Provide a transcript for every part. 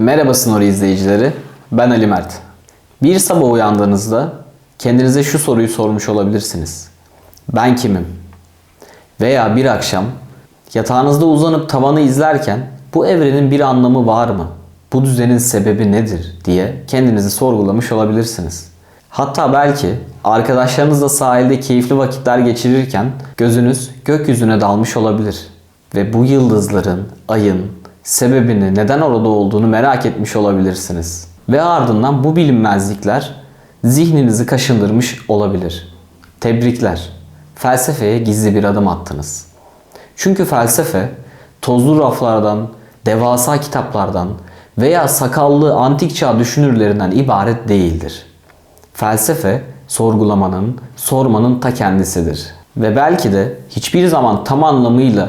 Merhaba Snori izleyicileri. Ben Ali Mert. Bir sabah uyandığınızda kendinize şu soruyu sormuş olabilirsiniz. Ben kimim? Veya bir akşam yatağınızda uzanıp tavanı izlerken bu evrenin bir anlamı var mı? Bu düzenin sebebi nedir diye kendinizi sorgulamış olabilirsiniz. Hatta belki arkadaşlarınızla sahilde keyifli vakitler geçirirken gözünüz gökyüzüne dalmış olabilir ve bu yıldızların, ayın sebebini, neden orada olduğunu merak etmiş olabilirsiniz. Ve ardından bu bilinmezlikler zihninizi kaşındırmış olabilir. Tebrikler. Felsefeye gizli bir adım attınız. Çünkü felsefe tozlu raflardan, devasa kitaplardan veya sakallı antik çağ düşünürlerinden ibaret değildir. Felsefe sorgulamanın, sormanın ta kendisidir. Ve belki de hiçbir zaman tam anlamıyla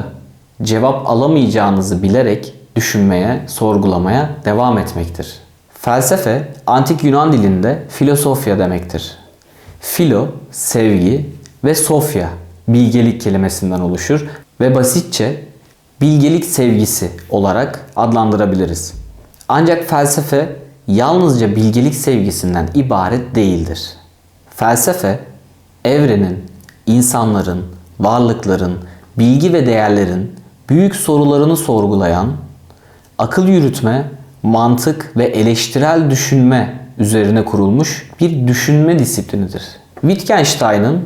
cevap alamayacağınızı bilerek düşünmeye, sorgulamaya devam etmektir. Felsefe antik Yunan dilinde filosofya demektir. Filo sevgi ve sofya bilgelik kelimesinden oluşur ve basitçe bilgelik sevgisi olarak adlandırabiliriz. Ancak felsefe yalnızca bilgelik sevgisinden ibaret değildir. Felsefe evrenin, insanların, varlıkların, bilgi ve değerlerin büyük sorularını sorgulayan, akıl yürütme, mantık ve eleştirel düşünme üzerine kurulmuş bir düşünme disiplinidir. Wittgenstein'ın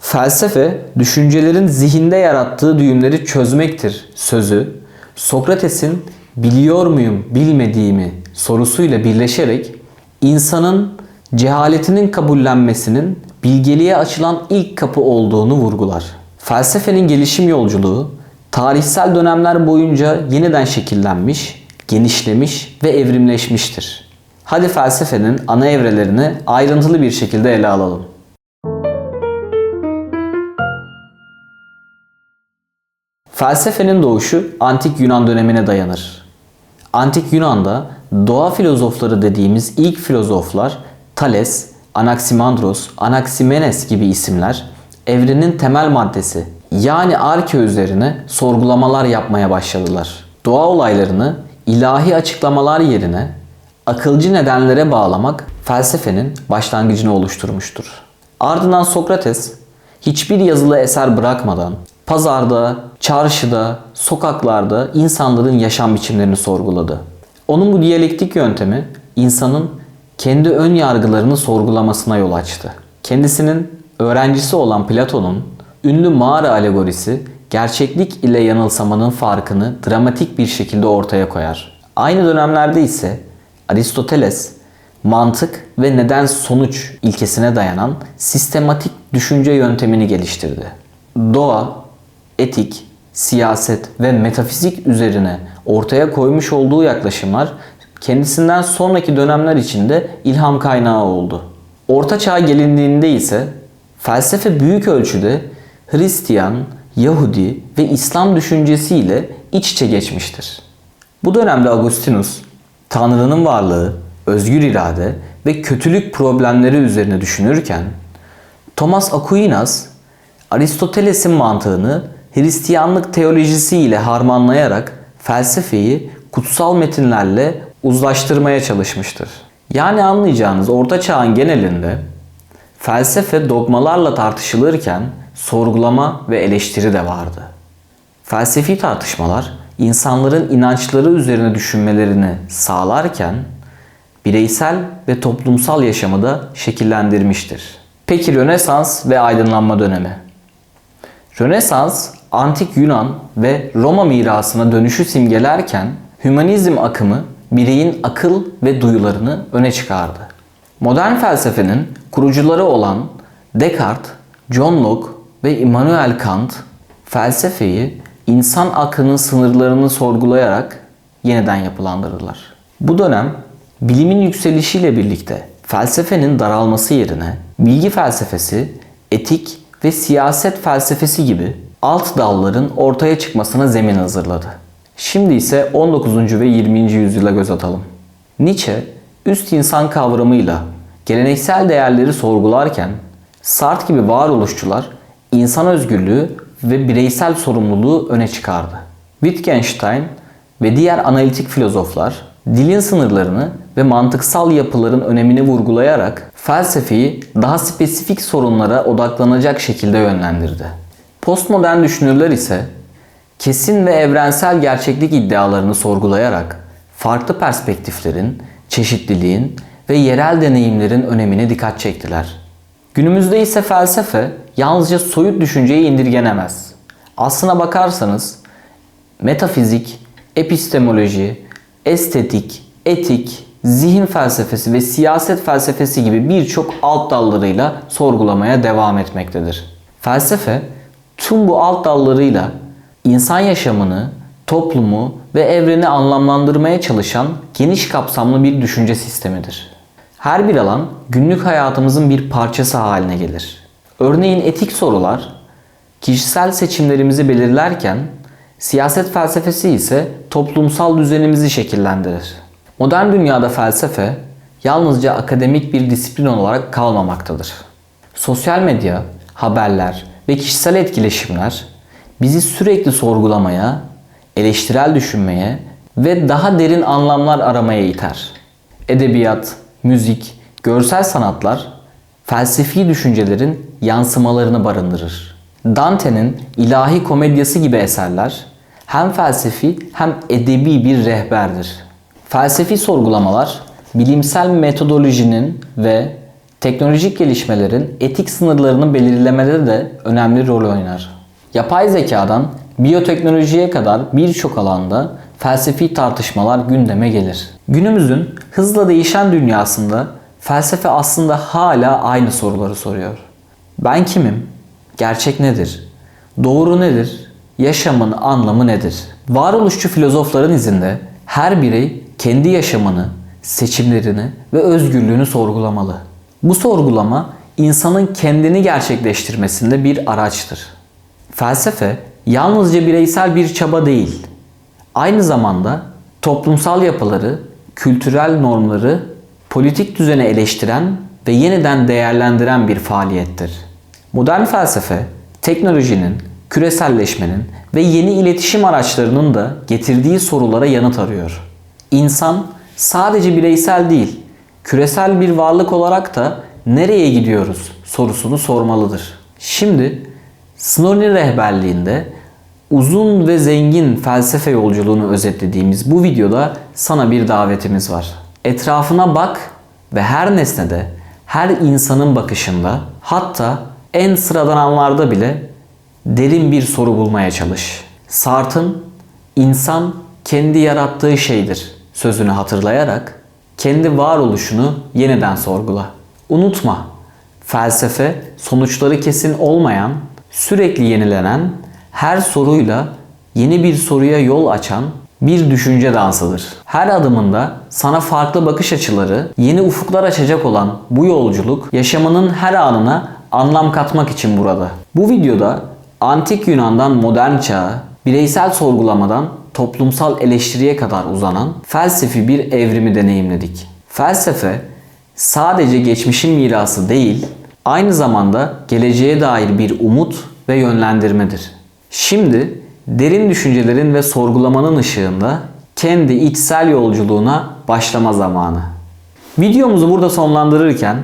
felsefe düşüncelerin zihinde yarattığı düğümleri çözmektir sözü Sokrates'in biliyor muyum bilmediğimi sorusuyla birleşerek insanın cehaletinin kabullenmesinin bilgeliğe açılan ilk kapı olduğunu vurgular. Felsefenin gelişim yolculuğu tarihsel dönemler boyunca yeniden şekillenmiş, genişlemiş ve evrimleşmiştir. Hadi felsefenin ana evrelerini ayrıntılı bir şekilde ele alalım. Felsefenin doğuşu antik Yunan dönemine dayanır. Antik Yunan'da doğa filozofları dediğimiz ilk filozoflar Thales, Anaximandros, Anaximenes gibi isimler evrenin temel maddesi yani arke üzerine sorgulamalar yapmaya başladılar. Doğa olaylarını ilahi açıklamalar yerine akılcı nedenlere bağlamak felsefenin başlangıcını oluşturmuştur. Ardından Sokrates hiçbir yazılı eser bırakmadan pazarda, çarşıda, sokaklarda insanların yaşam biçimlerini sorguladı. Onun bu diyalektik yöntemi insanın kendi ön yargılarını sorgulamasına yol açtı. Kendisinin öğrencisi olan Platon'un ünlü mağara alegorisi gerçeklik ile yanılsamanın farkını dramatik bir şekilde ortaya koyar. Aynı dönemlerde ise Aristoteles mantık ve neden sonuç ilkesine dayanan sistematik düşünce yöntemini geliştirdi. Doğa, etik, siyaset ve metafizik üzerine ortaya koymuş olduğu yaklaşımlar kendisinden sonraki dönemler içinde ilham kaynağı oldu. Orta çağ gelindiğinde ise felsefe büyük ölçüde Hristiyan, Yahudi ve İslam düşüncesiyle iç içe geçmiştir. Bu dönemde Agustinus, Tanrı'nın varlığı, özgür irade ve kötülük problemleri üzerine düşünürken, Thomas Aquinas, Aristoteles'in mantığını Hristiyanlık teolojisi ile harmanlayarak felsefeyi kutsal metinlerle uzlaştırmaya çalışmıştır. Yani anlayacağınız Orta Çağ'ın genelinde felsefe dogmalarla tartışılırken sorgulama ve eleştiri de vardı. Felsefi tartışmalar insanların inançları üzerine düşünmelerini sağlarken bireysel ve toplumsal yaşamı da şekillendirmiştir. Peki Rönesans ve aydınlanma dönemi? Rönesans, antik Yunan ve Roma mirasına dönüşü simgelerken hümanizm akımı bireyin akıl ve duyularını öne çıkardı. Modern felsefenin kurucuları olan Descartes, John Locke ve Immanuel Kant felsefeyi insan aklının sınırlarını sorgulayarak yeniden yapılandırdılar. Bu dönem bilimin yükselişiyle birlikte felsefenin daralması yerine bilgi felsefesi, etik ve siyaset felsefesi gibi alt dalların ortaya çıkmasına zemin hazırladı. Şimdi ise 19. ve 20. yüzyıla göz atalım. Nietzsche üst insan kavramıyla geleneksel değerleri sorgularken Sartre gibi varoluşçular insan özgürlüğü ve bireysel sorumluluğu öne çıkardı. Wittgenstein ve diğer analitik filozoflar dilin sınırlarını ve mantıksal yapıların önemini vurgulayarak felsefeyi daha spesifik sorunlara odaklanacak şekilde yönlendirdi. Postmodern düşünürler ise kesin ve evrensel gerçeklik iddialarını sorgulayarak farklı perspektiflerin, çeşitliliğin ve yerel deneyimlerin önemine dikkat çektiler. Günümüzde ise felsefe yalnızca soyut düşünceye indirgenemez. Aslına bakarsanız metafizik, epistemoloji, estetik, etik, zihin felsefesi ve siyaset felsefesi gibi birçok alt dallarıyla sorgulamaya devam etmektedir. Felsefe tüm bu alt dallarıyla insan yaşamını, toplumu ve evreni anlamlandırmaya çalışan geniş kapsamlı bir düşünce sistemidir. Her bir alan günlük hayatımızın bir parçası haline gelir. Örneğin etik sorular kişisel seçimlerimizi belirlerken siyaset felsefesi ise toplumsal düzenimizi şekillendirir. Modern dünyada felsefe yalnızca akademik bir disiplin olarak kalmamaktadır. Sosyal medya, haberler ve kişisel etkileşimler bizi sürekli sorgulamaya, eleştirel düşünmeye ve daha derin anlamlar aramaya iter. Edebiyat, müzik, görsel sanatlar felsefi düşüncelerin yansımalarını barındırır. Dante'nin ilahi komedyası gibi eserler hem felsefi hem edebi bir rehberdir. Felsefi sorgulamalar bilimsel metodolojinin ve teknolojik gelişmelerin etik sınırlarını belirlemede de önemli rol oynar. Yapay zekadan biyoteknolojiye kadar birçok alanda felsefi tartışmalar gündeme gelir. Günümüzün hızla değişen dünyasında felsefe aslında hala aynı soruları soruyor. Ben kimim? Gerçek nedir? Doğru nedir? Yaşamın anlamı nedir? Varoluşçu filozofların izinde her birey kendi yaşamını, seçimlerini ve özgürlüğünü sorgulamalı. Bu sorgulama insanın kendini gerçekleştirmesinde bir araçtır. Felsefe yalnızca bireysel bir çaba değil, aynı zamanda toplumsal yapıları, kültürel normları, politik düzeni eleştiren ve yeniden değerlendiren bir faaliyettir. Modern felsefe, teknolojinin, küreselleşmenin ve yeni iletişim araçlarının da getirdiği sorulara yanıt arıyor. İnsan sadece bireysel değil, küresel bir varlık olarak da nereye gidiyoruz sorusunu sormalıdır. Şimdi Snorri rehberliğinde uzun ve zengin felsefe yolculuğunu özetlediğimiz bu videoda sana bir davetimiz var. Etrafına bak ve her nesnede, her insanın bakışında, hatta en sıradan anlarda bile derin bir soru bulmaya çalış. Sartre'ın insan kendi yarattığı şeydir sözünü hatırlayarak kendi varoluşunu yeniden sorgula. Unutma, felsefe sonuçları kesin olmayan, sürekli yenilenen, her soruyla yeni bir soruya yol açan bir düşünce dansıdır. Her adımında sana farklı bakış açıları, yeni ufuklar açacak olan bu yolculuk yaşamının her anına anlam katmak için burada. Bu videoda antik Yunan'dan modern çağa, bireysel sorgulamadan toplumsal eleştiriye kadar uzanan felsefi bir evrimi deneyimledik. Felsefe sadece geçmişin mirası değil, aynı zamanda geleceğe dair bir umut ve yönlendirmedir. Şimdi derin düşüncelerin ve sorgulamanın ışığında kendi içsel yolculuğuna başlama zamanı. Videomuzu burada sonlandırırken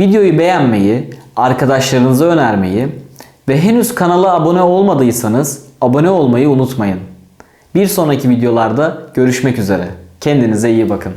videoyu beğenmeyi, arkadaşlarınıza önermeyi ve henüz kanala abone olmadıysanız abone olmayı unutmayın. Bir sonraki videolarda görüşmek üzere. Kendinize iyi bakın.